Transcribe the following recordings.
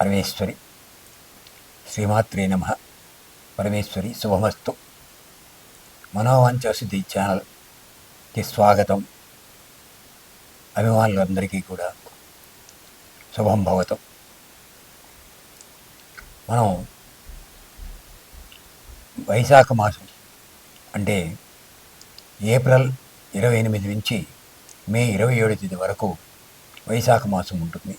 పరమేశ్వరి. శ్రీమాత్రే నమ. పరమేశ్వరి శుభమస్తు. మనోవాంఛసిద్ధి ఛానల్కి స్వాగతం. అభిమానులందరికీ కూడా శుభం భవతం. మనం వైశాఖ మాసం అంటే ఏప్రిల్ ఇరవై ఎనిమిది నుంచి మే ఇరవై ఏడు తేదీ వరకు వైశాఖ మాసం ఉంటుంది.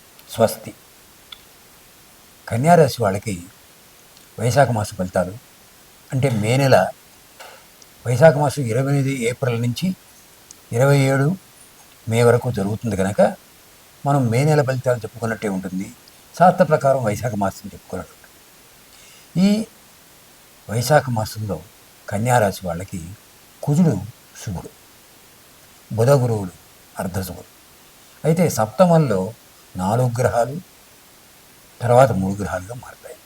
స్వస్తి. కన్యారాశి వాళ్ళకి వైశాఖ మాస ఫలితాలు అంటే మే నెల వైశాఖ మాసం ఇరవై ఎనిమిది ఏప్రిల్ నుంచి ఇరవై ఏడు మే వరకు జరుగుతుంది కనుక మనం మే నెల ఫలితాలు చెప్పుకున్నట్టే ఉంటుంది. శాస్త్ర ప్రకారం వైశాఖ మాసం చెప్పుకున్నట్టు. ఈ వైశాఖ మాసంలో కన్యారాశి వాళ్ళకి కుజుడు శుభుడు బుధ గురువులు అర్ధశుభుడు అయితే సప్తమంలో నాలుగు గ్రహాలు తర్వాత మూడు గ్రహాలుగా మారుతాయి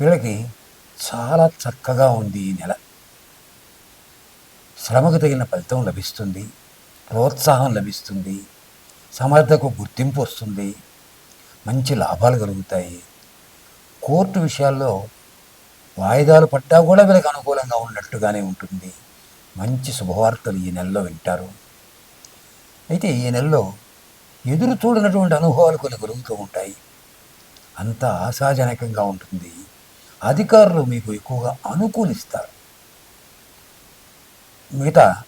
వీళ్ళకి చాలా చక్కగా ఉంది ఈ నెల. శ్రమకు తగిన ఫలితం లభిస్తుంది ప్రోత్సాహం లభిస్తుంది సమర్థకు గుర్తింపు వస్తుంది మంచి లాభాలు కలుగుతాయి. కోర్టు విషయాల్లో వాయిదాలు పడ్డా కూడా వీళ్ళకి అనుకూలంగా ఉన్నట్టుగానే ఉంటుంది. మంచి శుభవార్తలు ఈ నెలలో వింటారు. అయితే ఈ నెలలో ఎదురు చూడనటువంటి అనుభవాలు కొన్ని కలుగుతూ ఉంటాయి. అంత ఆశాజనకంగా ఉంటుంది. అధికారులు మీకు ఎక్కువగా అనుకూలిస్తారు. మిగతా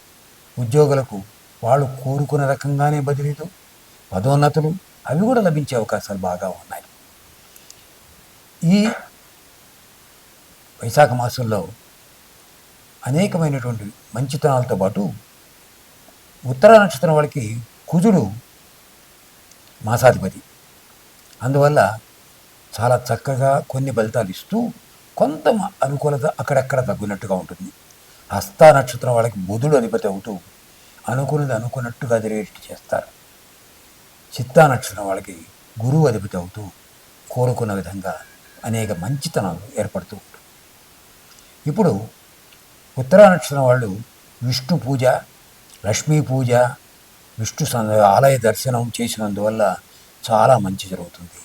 ఉద్యోగులకు వాళ్ళు కోరుకున్న రకంగానే బదిలీలు పదోన్నతులు అవి కూడా లభించే అవకాశాలు బాగా ఉన్నాయి. ఈ వైశాఖ మాసంలో అనేకమైనటువంటి మంచితనాలతో పాటు ఉత్తర నక్షత్రం వాళ్ళకి కుజుడు మాసాధిపతి. అందువల్ల చాలా చక్కగా కొన్ని ఫలితాలు ఇస్తూ కొంత అనుకూలత అక్కడక్కడ తగ్గినట్టుగా ఉంటుంది. హస్త నక్షత్రం వాళ్ళకి బుధుడు అధిపతి అవుతూ అనుకున్నది అనుకున్నట్టుగా జరిగేట్టు చేస్తారు. చిత్తా నక్షత్రం వాళ్ళకి గురువు అధిపతి అవుతూ కోరుకున్న విధంగా అనేక మంచితనాలు ఏర్పడుతూ ఉంటాయి. ఇప్పుడు ఉత్తరా నక్షత్రం వాళ్ళు విష్ణు పూజ లక్ష్మీ పూజ విష్ణు ఆలయ దర్శనం చేసినందువల్ల చాలా మంచి జరుగుతుంది.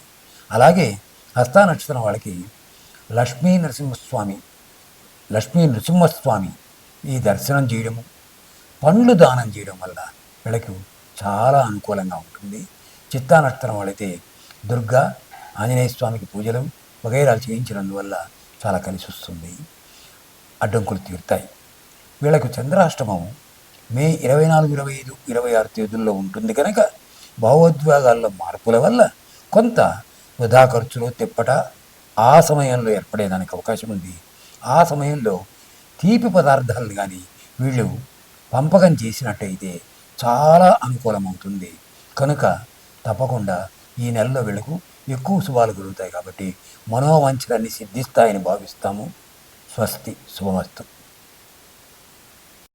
అలాగే హస్తా నక్షత్రం వాళ్ళకి లక్ష్మీ నరసింహస్వామి లక్ష్మీ నృసింహస్వామి ఈ దర్శనం చేయడము పండ్లు దానం చేయడం వల్ల వీళ్ళకి చాలా అనుకూలంగా ఉంటుంది. చిత్తా నక్షత్రం వాళ్ళైతే దుర్గా ఆంజనేయ స్వామికి పూజలు వగైరాలు చేయించినందువల్ల చాలా కలిసి వస్తుంది అడ్డంకులు తీరుతాయి. వీళ్ళకు చంద్రాష్టమం మే ఇరవై నాలుగు ఇరవై ఐదు ఇరవై ఆరు తేదీల్లో ఉంటుంది కనుక భావోద్వేగాల్లో మార్పుల వల్ల కొంత వృధా ఖర్చులు తిప్పట ఆ సమయంలో ఏర్పడేదానికి అవకాశం ఉంది. ఆ సమయంలో తీపి పదార్థాలను కానీ వీళ్ళు పంపకం చేసినట్టయితే చాలా అనుకూలమవుతుంది. కనుక తప్పకుండా ఈ నెలలో వీళ్ళకు ఎక్కువ శుభాలు కలుగుతాయి కాబట్టి మనోవంచలన్నీ సిద్ధిస్తాయని భావిస్తాము. స్వస్తి శుభమస్తు.